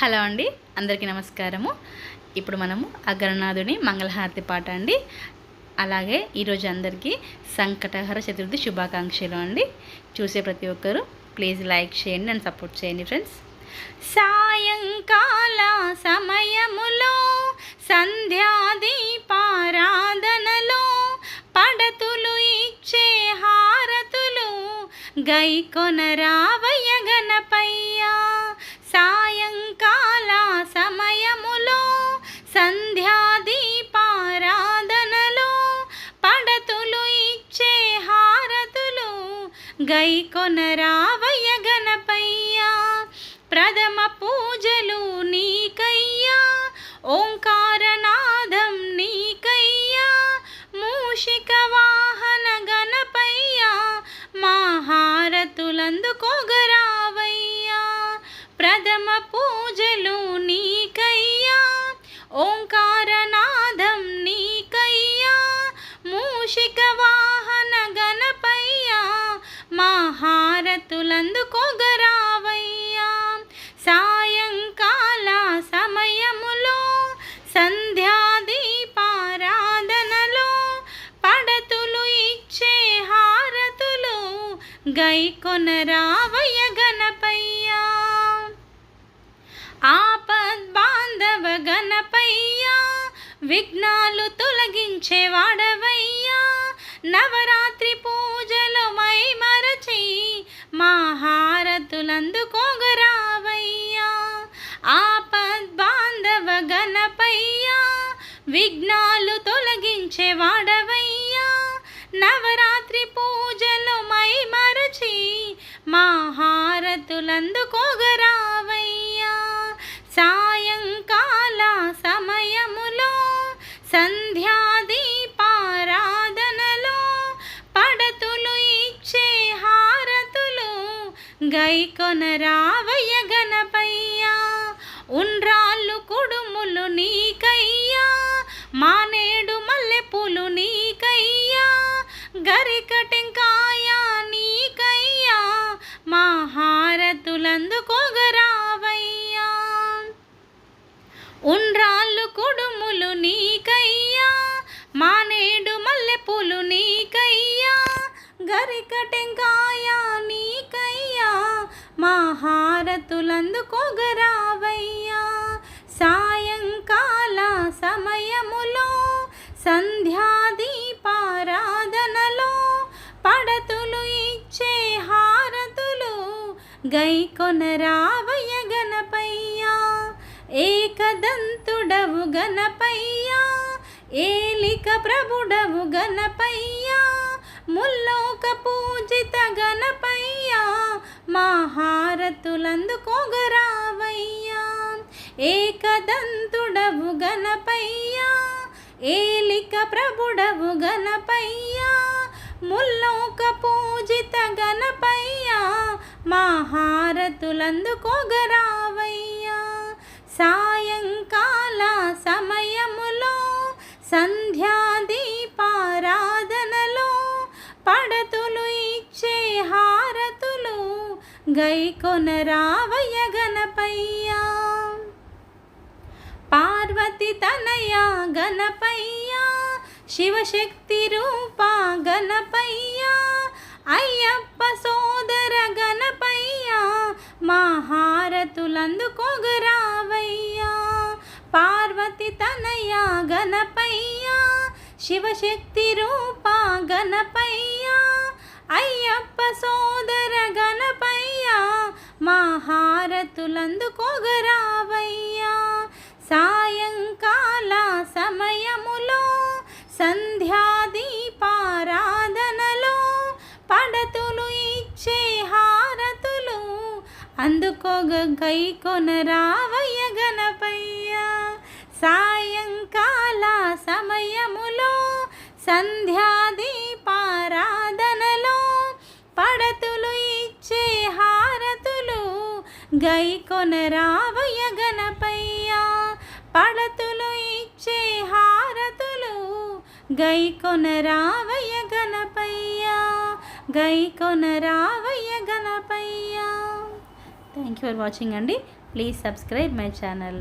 Hello అండి అందరికీ నమస్కారము. ఇప్పుడు మనము అగ్రనాథుని మంగళహారతి పాట అండి. అలాగే ఈరోజు అందరికీ సంకటహర చతుర్థి శుభాకాంక్షలు అండి. చూసే ప్రతి ఒక్కరూ ప్లీజ్ లైక్ చేయండి అండ్ సపోర్ట్ చేయండి ఫ్రెండ్స్. సాయంకాల సమయములో సంధ్యాదీపారాధనలో పడతులు ఇచ్చే హారతులు గై గై కొనరావయ్య గణపయ్యా ప్రథమ పూజలు నీకయ్యా ఓంకారనాదం నీకయ్యా మూషిక వాహన గణపయ్యా మహారతులందుకో అందుకోగరావయ్యా సాయంకాల సమయములో సంధ్యాదీపారాధనలో పడతులు ఇచ్చే హారతులు గై కొనరావయ్య గణపయ్యా. ఆపద్బాంధవ గణపయ్యా విఘ్నాలు తొలగించే వాడవయ్యా. నవరాత్రి పూజ అందుకోగరావయ్యా ఆపద్ బాంధవ గణపయ్యా విఘ్నాలు తొలగించే వాడవయ్యా. నవరాత్రి పూజలు మై మరచి మహారతులందుకోగరావయ్యా. సాయంకాల సమయములో సంధ్యా గై కొనరావయ్య గణపయ్యా ఉండ్రాళ్ళు కుడుములు నీకయ్యా మానేడు మల్లెపూలు నీకయ్యా గరికటెంకాయ నీకయ్యా మా హారతులందుకోగరావయ్యా ఉండ్రాళ్ళు కుడుములు నీకయ్యా మానేడు మల్లెపూలు నీకయ్యా గరిక సంధ్యాదీపారాధనలో పడతులు ఇచ్చే హారతులు గై కొనరావయ్య గణపయ్యా. ఏకదంతుడవు గణపయ్యా ఏలిక ప్రభుడవు గణపయ్యా ముల్లోక పూజిత గణపయ్యా మహారతులందుకోగరావయ్యా. ఏకదంతుడవు గణపయ్యా ఏలిక ప్రభుడవు గణపయ్యా ముల్లోక పూజిత గణపయ్యా మా సాయంకాల సమయములో సంధ్యాదీపారాధనలో పడతులు ఇచ్చే హారతులు గై కొనరావయ్య గణపయ్యా. పార్వతి తనయ గణపయ్యా శివశక్తి రూప గణపయ్యా అయ్యప్ప సోదర గణపయ్యా మా హారతులందుకోగరావయ్యా పార్వతి తనయ గణపయ్యా శివశక్తి రూప గణపయ్యా అయ్యప్ప సోదర గణపయ్యా మా సాయి సంధ్యాదీపారాధనలో పడతులు ఇచ్చే హారతులు అందుకోగ గై కొనరావయ్య గణపయ్య. సాయంకాల సమయములో సంధ్యాదీపారాధనలో పడతులు ఇచ్చే హారతులు గై కొనరావయ్య గణపయ్య. పడతులు ఇచ్చే హారతులు గై కొనరావయ్య గణపయ్యా గై గణపయ్యా. థ్యాంక్ యూ ఫర్ వాచింగ్ అండి. Please subscribe my channel